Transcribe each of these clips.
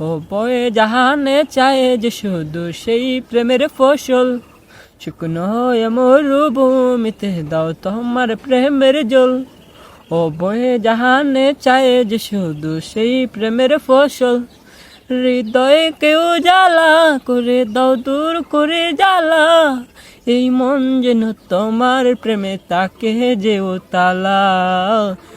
ও বয়ে জাহানে চায় যে শুধু সেই প্রেমের ফসল। শুকনো মরুভূমিতে দাও তোমার প্রেমের জল। ও বয়ে জাহানে চায় যে শুধু সেই প্রেমের ফসল। হৃদয়ে কেউ জ্বালা করে দাও দূর করে জ্বালা। এই মন যেন তোমার প্রেমে তাকে যে ও তালা।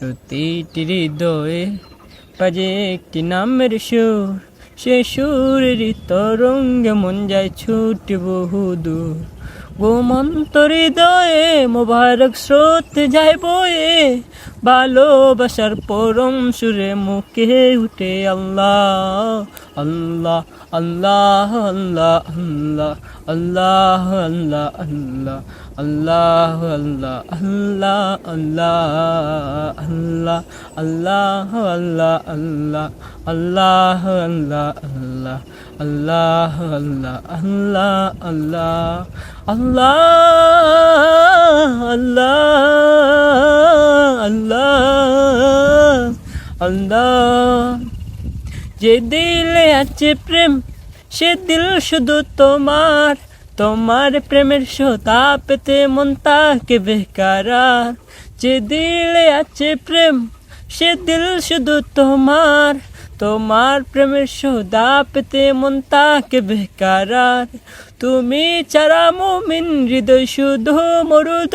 প্রতিটি হৃদয়ে বাজে একটি নামের সুর। সে সুরের তরঙ্গ মন যায় ছুটে বহু দূর। গোমন্ত হৃদয়ে মোবারক স্রোত যায় বয়ে। ভালোবাসার পরম সুরে মুখে উঠে আল্লাহ আল্লাহ আল্লাহ আল্লাহ আল্লাহ আল্লাহ আল্লাহ আল্লাহ। আল্লাহ আল্লাহ আল্লাহ আল্লাহ আল্লাহ আল্লাহ আল্লাহ আল্লাহ আল্লাহ আল্লাহ আল্লাহ আল্লাহ আল্লাহ আল্লাহ আল্লাহ আল্লাহ যে দিলে আছে প্রেম সে দিল শুধু তোমার তোমার প্রেমের সোতা পেতে মন তাকে বেকারার। যে দিলে আছে প্রেম, সে দিল শুধু তোমার। তোমার প্রেমের সোদা পেতে মন তাকে বেকারার। তুমি চারা মোমিন হৃদয় শুধু মরুদ